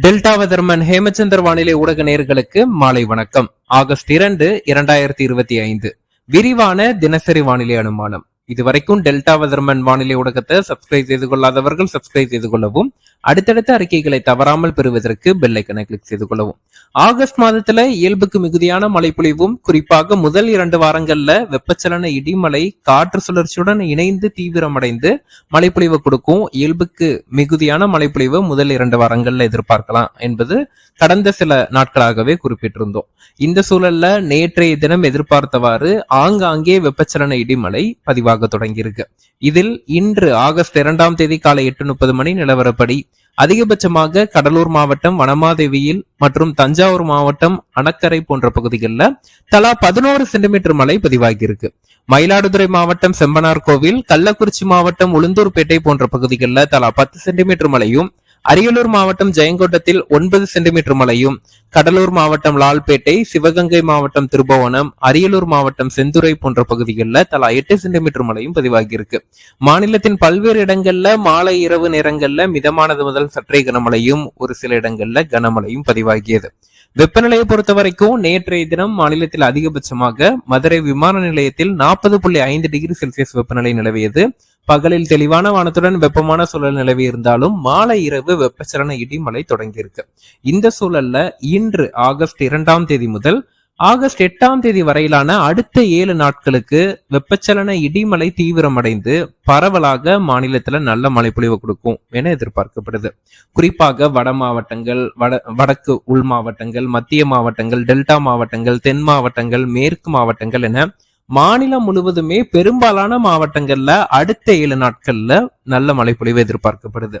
Delta weatherman Hemachandar வானிலை ஊடக நேர்களுக்கு மாலை வணக்கம். ஆகஸ்ட் இரண்டு இரண்டாயிரத்தி இருபத்தி ஐந்து. விரிவான தினசரி வானிலை அனுமானம். இதுவரைக்கும் டெல்டா வெதர்மன் வானிலை ஊடகத்தை சப்ஸ்கிரைப் செய்து கொள்ளாதவர்கள் சப்ஸ்கிரைப் செய்து கொள்ளவும். அடுத்தடுத்த அறிக்கைகளை தவறாமல் பெறுவதற்கு பெல்லைக்கனை கிளிக் செய்து கொள்ளவும். ஆகஸ்ட் மாதத்துல இயல்புக்கு மிகுதியான மழைப்பொழிவும் குறிப்பாக முதல் இரண்டு வாரங்கள்ல வெப்பச்சலன இடிமலை காற்று சுழற்சியுடன் இணைந்து தீவிரமடைந்து மழைப்பொழிவு கொடுக்கும். இயல்புக்கு மிகுதியான மழைப்பொழிவு முதல் இரண்டு வாரங்கள்ல எதிர்பார்க்கலாம் என்பது கடந்த சில நாட்களாகவே குறிப்பிட்டிருந்தோம். இந்த சூழல்ல நேற்றைய தினம் எதிர்பார்த்தவாறு ஆங்காங்கே வெப்பச்சலன இடிமலை பதிவாக தொடங்கியிருக்கு. இதில் இன்று ஆகஸ்ட் இரண்டாம் தேதி காலை எட்டு முப்பது மணி நிலவரப்படி அதிகபட்சமாக கடலூர் மாவட்டம் வனமாதேவியில் மற்றும் தஞ்சாவூர் மாவட்டம் அணக்கரை போன்ற பகுதிகளில் தலா பதினோரு சென்டிமீட்டர் மழை பதிவாகியிருக்கு. மயிலாடுதுறை மாவட்டம் செம்பனார் கோவில் கள்ளக்குறிச்சி மாவட்டம் உளுந்தூர்பேட்டை போன்ற பகுதிகளில் தலா பத்து சென்டிமீட்டர் மழையும் அரியலூர் மாவட்டம் ஜெயங்கொண்டத்தில் ஒன்பது சென்டிமீட்டர் மழையும் கடலூர் மாவட்டம் லால்பேட்டை சிவகங்கை மாவட்டம் திருபுவனம் அரியலூர் மாவட்டம் செந்துறை போன்ற பகுதிகளில் தலா எட்டு சென்டிமீட்டர் மழையும் பதிவாகியிருக்கு. மாநிலத்தின் பல்வேறு இடங்கள்ல மாலை இரவு நேரங்கள்ல மிதமானது முதல் சற்றே கனமழையும் ஒரு சில இடங்கள்ல கனமழையும் பதிவாகியது. வெப்பநிலையை பொறுத்த வரைக்கும் நேற்றைய தினம் மாநிலத்தில் அதிகபட்சமாக மதுரை விமான நிலையத்தில் நாற்பது புள்ளி ஐந்து டிகிரி செல்சியஸ் வெப்பநிலை நிலவியது. பகலில் தெளிவான வானத்துடன் வெப்பமான சூழல் நிலவி இருந்தாலும் மாலை இரவு வெப்பச்சலன இடிமலை தொடங்கியிருக்கு. இந்த சூழல்ல இன்று ஆகஸ்ட் இரண்டாம் தேதி முதல் ஆகஸ்ட் எட்டாம் தேதி வரையிலான அடுத்த ஏழு நாட்களுக்கு வெப்பச்சலன இடிமலை தீவிரமடைந்து பரவலாக மாநிலத்துல நல்ல மழைப்பொழிவு கொடுக்கும் என எதிர்பார்க்கப்படுது. குறிப்பாக வட மாவட்டங்கள் வட வடக்கு உள் மாவட்டங்கள் மத்திய மாவட்டங்கள் டெல்டா மாவட்டங்கள் தென் மாவட்டங்கள் மேற்கு மாவட்டங்கள் என மாநிலம் முழுவதுமே பெரும்பாலான மாவட்டங்கள்ல அடுத்த ஏழு நாட்கள்ல நல்ல மழைப்பொழிவு எதிர்பார்க்கப்படுது.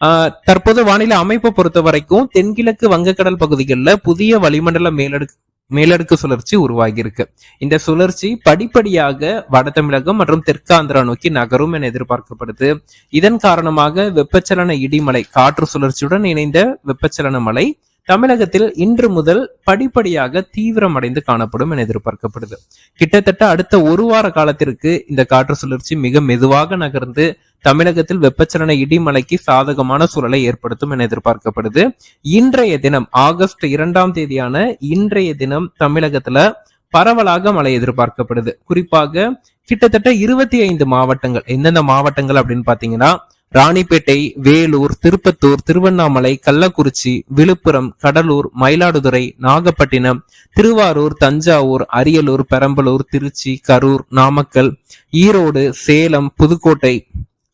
ஆஹ் தற்போது வானிலை அமைப்பை பொறுத்த வரைக்கும் தென்கிழக்கு வங்கக்கடல் பகுதிகளில் புதிய வளிமண்டல மேலடுக்கு மேலடுக்கு சுழற்சி உருவாகியிருக்கு. இந்த சுழற்சி படிப்படியாக வட தமிழகம் மற்றும் தெற்காந்திரா நோக்கி நகரும் என எதிர்பார்க்கப்படுது. இதன் காரணமாக வெப்பச்சலன இடிமலை காற்று சுழற்சியுடன் இணைந்த வெப்பச்சலன மலை தமிழகத்தில் இன்று முதல் படிப்படியாக தீவிரமடைந்து காணப்படும் என எதிர்பார்க்கப்படுது. கிட்டத்தட்ட அடுத்த ஒரு வார காலத்திற்கு இந்த காற்று சுழற்சி மிக மெதுவாக நகர்ந்து தமிழகத்தில் வெப்பச்சலன இடிமலைக்கு சாதகமான சூழலை ஏற்படுத்தும் என எதிர்பார்க்கப்படுது. இன்றைய தினம் ஆகஸ்ட் இரண்டாம் தேதியான இன்றைய தினம் தமிழகத்துல பரவலாக மழை எதிர்பார்க்கப்படுது. குறிப்பாக கிட்டத்தட்ட இருபத்தி ஐந்து மாவட்டங்கள் எந்தெந்த மாவட்டங்கள் அப்படின்னு பாத்தீங்கன்னா ராணிப்பேட்டை வேலூர் திருப்பத்தூர் திருவண்ணாமலை கள்ளக்குறிச்சி விழுப்புரம் கடலூர் மயிலாடுதுறை நாகப்பட்டினம் திருவாரூர் தஞ்சாவூர் அரியலூர் பெரம்பலூர் திருச்சி கரூர் நாமக்கல் ஈரோடு சேலம் புதுக்கோட்டை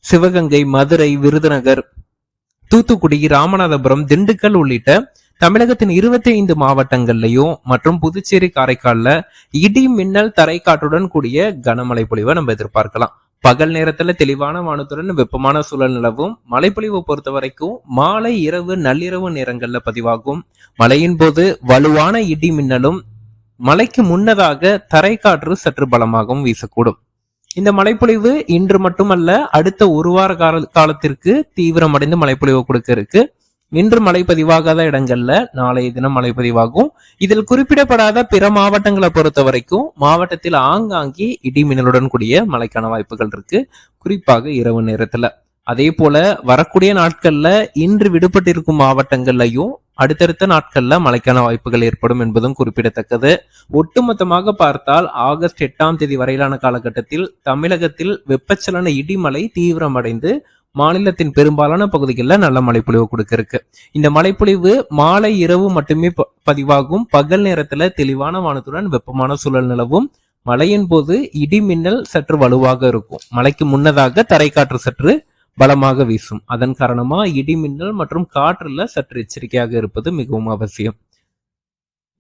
சிவகங்கை மதுரை விருதுநகர் தூத்துக்குடி ராமநாதபுரம் திண்டுக்கல் உள்ளிட்ட தமிழகத்தின் இருபத்தி ஐந்து மாவட்டங்கள்லையும் மற்றும் புதுச்சேரி காரைக்கால்ல இடி மின்னல் தரைக்காற்றுடன் கூடிய கனமழை பொழிவை நம்ம எதிர்பார்க்கலாம். பகல் நேரத்துல தெளிவான வானத்துடன் வெப்பமான சூழல் நிலவும். மழைப்பொழிவு பொறுத்த வரைக்கும் மாலை இரவு நள்ளிரவு நேரங்கள்ல பதிவாகும். மழையின் போது வலுவான இடி மின்னலும் மழைக்கு முன்னதாக தரைக்காற்று சற்று பலமாகவும் வீசக்கூடும். இந்த மழைப்பொழிவு இன்று மட்டுமல்ல அடுத்த ஒரு வார கால காலத்திற்கு தீவிரமடைந்து மழைப்பொழிவு கொடுக்க இருக்கு. இன்று மழை பதிவாகாத இடங்கள்ல நாளைய தினம் மழை பதிவாகும் இதில் குறிப்பிடப்படாத பிற மாவட்டங்களை பொறுத்த வரைக்கும் மாவட்டத்தில் ஆங்காங்கே இடி மின்னலுடன் கூடிய மழைக்கான வாய்ப்புகள் இருக்கு. குறிப்பாக இரவு நேரத்துல. அதே போல வரக்கூடிய நாட்கள்ல இன்று விடுபட்டிருக்கும் மாவட்டங்கள்லையும் அடுத்தடுத்த நாட்கள்ல மழைக்கான வாய்ப்புகள் ஏற்படும் என்பதும் குறிப்பிடத்தக்கது. ஒட்டுமொத்தமாக பார்த்தால் ஆகஸ்ட் எட்டாம் தேதி வரையிலான காலகட்டத்தில் தமிழகத்தில் வெப்பச்சலன இடிமலை தீவிரமடைந்து மாநிலத்தின் பெரும்பாலான பகுதிகளில் நல்ல மழைப்பொழிவு கொடுக்க இருக்கு இந்த மழைப்பொழிவு மாலை இரவு மட்டுமே பதிவாகும். பகல் நேரத்துல தெளிவான வானத்துடன் வெப்பமான சூழல் நிலவும். மழையின் போது இடி மின்னல் சற்று வலுவாக இருக்கும். மழைக்கு முன்னதாக தரைக்காற்று சற்று பலமாக வீசும். அதன் காரணமா இடி மின்னல் மற்றும் காற்றுல சற்று எச்சரிக்கையாக இருப்பது மிகவும் அவசியம்.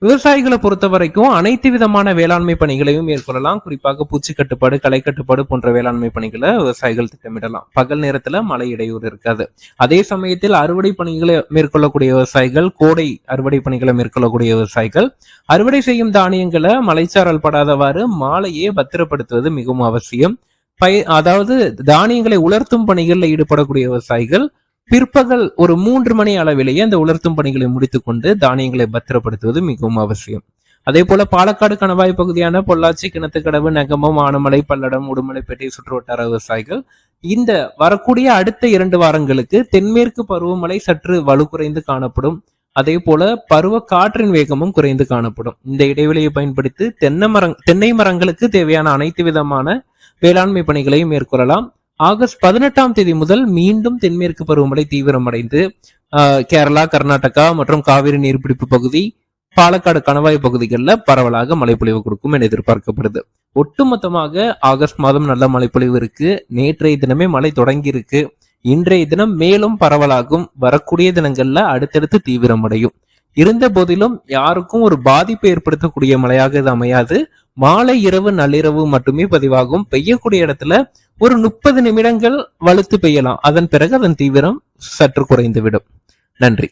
விவசாயிகளை பொறுத்த வரைக்கும் அனைத்து விதமான வேளாண்மை பணிகளையும் மேற்கொள்ளலாம். குறிப்பாக பூச்சி கட்டுப்பாடு களை கட்டுப்பாடு போன்ற வேளாண்மை பணிகளை விவசாயிகள் திட்டமிடலாம். பகல் நேரத்துல மழை இடையூறு இருக்காது. அதே சமயத்தில் அறுவடை பணிகளை மேற்கொள்ளக்கூடிய விவசாயிகள் கோடை அறுவடை பணிகளை மேற்கொள்ளக்கூடிய விவசாயிகள் அறுவடை செய்யும் தானியங்களை மலைச்சாரல் படாதவாறு மாலையே பத்திரப்படுத்துவது மிகவும் அவசியம். பய அதாவது தானியங்களை உலர்த்தும் பணிகளில் ஈடுபடக்கூடிய விவசாயிகள் பிற்பகல் ஒரு மூன்று மணி அளவிலேயே அந்த உலர்த்தும் பணிகளை முடித்துக்கொண்டு தானியங்களை பத்திரப்படுத்துவது மிகவும் அவசியம். அதே போல பாலக்காடு கணவாய் பகுதியான பொள்ளாச்சி கிணத்துக்கடவு நெகமம் ஆனமலை பல்லடம் உடுமலைப்பேட்டை சுற்றுவட்டார விவசாயிகள் இந்த வரக்கூடிய அடுத்த இரண்டு வாரங்களுக்கு தென்மேற்கு பருவமழை சற்று வலுக்குறைந்து காணப்படும். அதே போல பருவ காற்றின் வேகமும் குறைந்து காணப்படும். இந்த இடைவெளியை பயன்படுத்தி தென்னை மரங் தென்னை மரங்களுக்கு தேவையான அனைத்து விதமான வேளாண்மை பணிகளையும் மேற்கொள்ளலாம். ஆகஸ்ட் பதினெட்டாம் தேதி முதல் மீண்டும் தென்மேற்கு பருவமழை தீவிரமடைந்து கேரளா கர்நாடகா மற்றும் காவிரி நீர்பிடிப்பு பகுதி பாலக்காடு கணவாய் பகுதிகளில் பரவலாக மழைப்பொழிவு கொடுக்கும் என எதிர்பார்க்கப்படுது. ஒட்டுமொத்தமாக ஆகஸ்ட் மாதம் நல்ல மழைப்பொழிவு இருக்கு. நேற்றைய தினமே மழை தொடங்கி இருக்கு இன்றைய தினம் மேலும் பரவலாகும். வரக்கூடிய தினங்கள்ல அடுத்தடுத்து தீவிரமடையும் இருந்த போதிலும் யாருக்கும் ஒரு பாதிப்பை ஏற்படுத்தக்கூடிய மழையாக இது அமையாது. மாலை இரவு நள்ளிரவு மட்டுமே பதிவாகும். பெய்யக்கூடிய இடத்துல ஒரு முப்பது நிமிடங்கள் வலுத்து பெய்யலாம். அதன் பிறகு அதன் தீவிரம் சற்று குறைந்துவிடும். நன்றி.